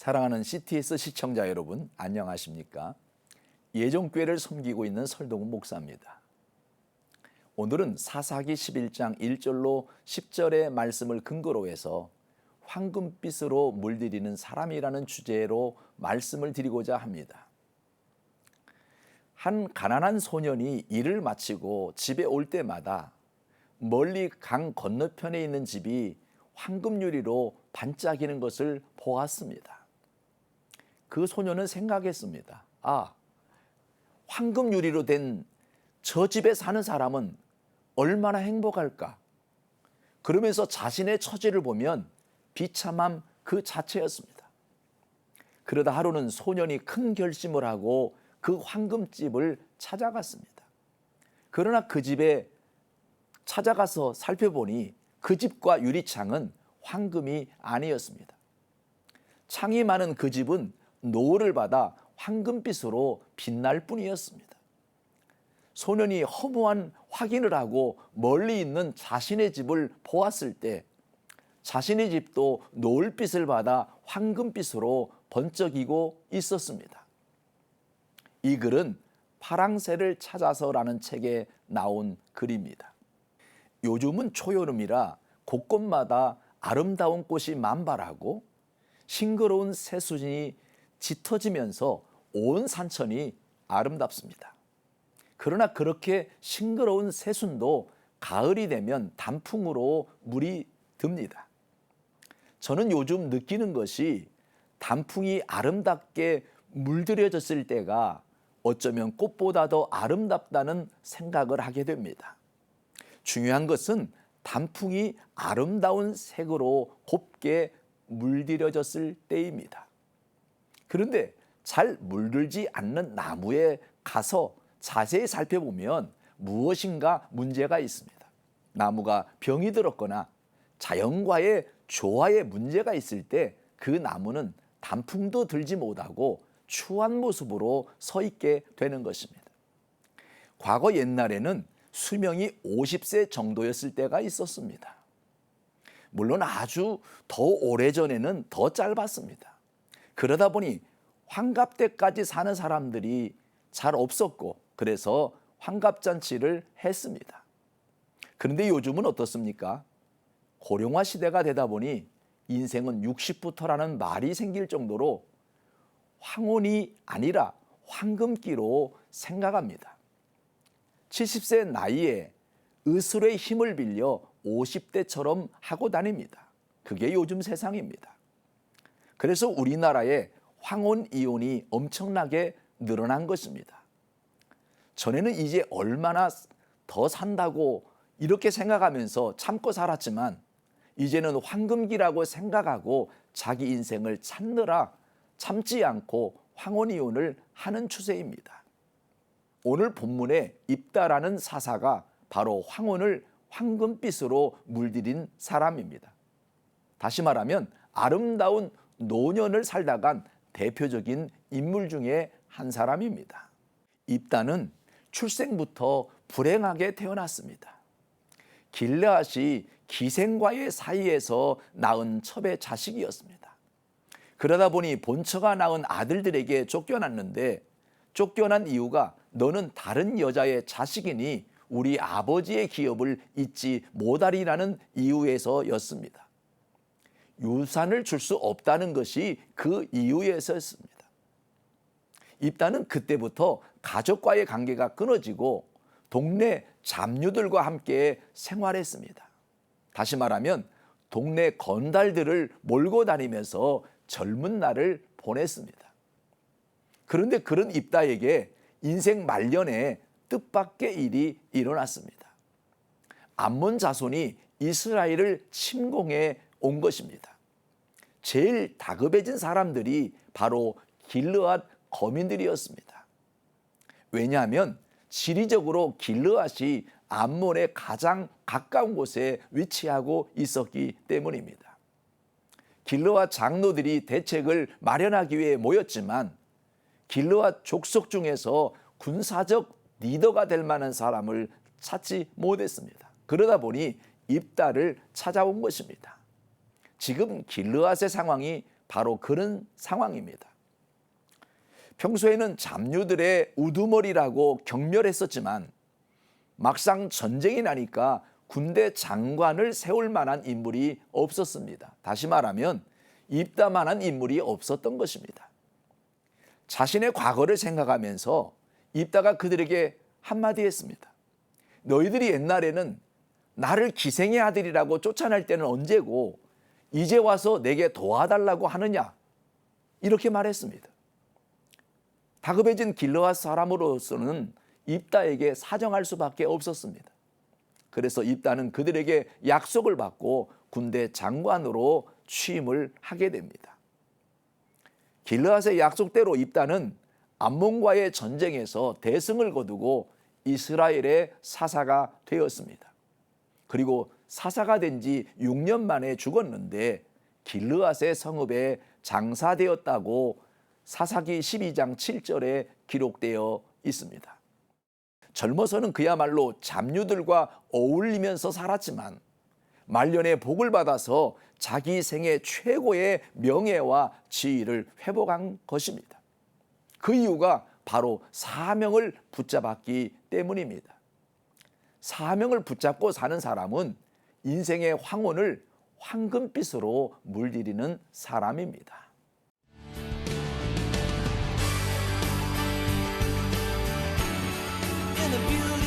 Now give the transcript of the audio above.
사랑하는 CTS 시청자 여러분, 안녕하십니까? 예종교회를 섬기고 있는 설동훈 목사입니다. 오늘은 사사기 11장 1절로 10절의 말씀을 근거로 해서 황금빛으로 물들이는 사람이라는 주제로 말씀을 드리고자 합니다. 한 가난한 소년이 일을 마치고 집에 올 때마다 멀리 강 건너편에 있는 집이 황금 유리로 반짝이는 것을 보았습니다. 그 소년은 생각했습니다. 아, 황금 유리로 된 저 집에 사는 사람은 얼마나 행복할까? 그러면서 자신의 처지를 보면 비참함 그 자체였습니다. 그러다 하루는 소년이 큰 결심을 하고 그 황금집을 찾아갔습니다. 그러나 그 집에 찾아가서 살펴보니 그 집과 유리창은 황금이 아니었습니다. 창이 많은 그 집은 노을을 받아 황금빛으로 빛날 뿐이었습니다. 소년이 허무한 확인을 하고 멀리 있는 자신의 집을 보았을 때 자신의 집도 노을빛을 받아 황금빛으로 번쩍이고 있었습니다. 이 글은 파랑새를 찾아서라는 책에 나온 글입니다. 요즘은 초여름이라 곳곳마다 아름다운 꽃이 만발하고 싱그러운 새순이 짙어지면서 온 산천이 아름답습니다. 그러나 그렇게 싱그러운 새순도 가을이 되면 단풍으로 물이 듭니다. 저는 요즘 느끼는 것이 단풍이 아름답게 물들여졌을 때가 어쩌면 꽃보다 더 아름답다는 생각을 하게 됩니다. 중요한 것은 단풍이 아름다운 색으로 곱게 물들여졌을 때입니다. 그런데 잘 물들지 않는 나무에 가서 자세히 살펴보면 무엇인가 문제가 있습니다. 나무가 병이 들었거나 자연과의 조화에 문제가 있을 때 그 나무는 단풍도 들지 못하고 추한 모습으로 서 있게 되는 것입니다. 과거 옛날에는 수명이 50세 정도였을 때가 있었습니다. 물론 아주 더 오래전에는 더 짧았습니다. 그러다 보니 환갑 때까지 사는 사람들이 잘 없었고 그래서 환갑 잔치를 했습니다. 그런데 요즘은 어떻습니까? 고령화 시대가 되다 보니 인생은 60부터라는 말이 생길 정도로 황혼이 아니라 황금기로 생각합니다. 70세 나이에 의술의 힘을 빌려 50대처럼 하고 다닙니다. 그게 요즘 세상입니다. 그래서 우리나라에 황혼 이혼이 엄청나게 늘어난 것입니다. 전에는 이제 얼마나 더 산다고 이렇게 생각하면서 참고 살았지만 이제는 황금기라고 생각하고 자기 인생을 찾느라 참지 않고 황혼 이혼을 하는 추세입니다. 오늘 본문에 입다라는 사사가 바로 황혼을 황금빛으로 물들인 사람입니다. 다시 말하면 아름다운 노년을 살다간 대표적인 인물 중에 한 사람입니다. 입다는 출생부터 불행하게 태어났습니다. 길르앗이 기생과의 사이에서 낳은 첩의 자식이었습니다. 그러다 보니 본처가 낳은 아들들에게 쫓겨났는데 쫓겨난 이유가 너는 다른 여자의 자식이니 우리 아버지의 기업을 잊지 못하리라는 이유에서였습니다. 유산을 줄 수 없다는 것이 그 이유에서였습니다. 입다는 그때부터 가족과의 관계가 끊어지고 동네 잡류들과 함께 생활했습니다. 다시 말하면 동네 건달들을 몰고 다니면서 젊은 날을 보냈습니다. 그런데 그런 입다에게 인생 말년에 뜻밖의 일이 일어났습니다. 암몬 자손이 이스라엘을 침공해 온 것입니다. 제일 다급해진 사람들이 바로 길르앗 거민들이었습니다. 왜냐하면 지리적으로 길르앗이 암몬의 가장 가까운 곳에 위치하고 있었기 때문입니다. 길르앗 장로들이 대책을 마련하기 위해 모였지만 길르앗 족속 중에서 군사적 리더가 될 만한 사람을 찾지 못했습니다. 그러다 보니 입다를 찾아온 것입니다. 지금 길르앗의 상황이 바로 그런 상황입니다. 평소에는 잡류들의 우두머리라고 경멸했었지만 막상 전쟁이 나니까 군대 장관을 세울 만한 인물이 없었습니다. 다시 말하면 입다만한 인물이 없었던 것입니다. 자신의 과거를 생각하면서 입다가 그들에게 한마디 했습니다. 너희들이 옛날에는 나를 기생의 아들이라고 쫓아낼 때는 언제고 이제 와서 내게 도와달라고 하느냐 이렇게 말했습니다. 다급해진 길르앗 사람으로서는 입다에게 사정할 수밖에 없었습니다. 그래서 입다는 그들에게 약속을 받고 군대 장관으로 취임을 하게 됩니다. 길르앗의 약속대로 입다는 암몬과의 전쟁에서 대승을 거두고 이스라엘의 사사가 되었습니다. 그리고 사사가 된 지 6년 만에 죽었는데 길르앗의 성읍에 장사되었다고 사사기 12장 7절에 기록되어 있습니다. 젊어서는 그야말로 잡류들과 어울리면서 살았지만 말년에 복을 받아서 자기 생애 최고의 명예와 지위를 회복한 것입니다. 그 이유가 바로 사명을 붙잡았기 때문입니다. 사명을 붙잡고 사는 사람은 인생의 황혼을 황금빛으로 물들이는 사람입니다. in the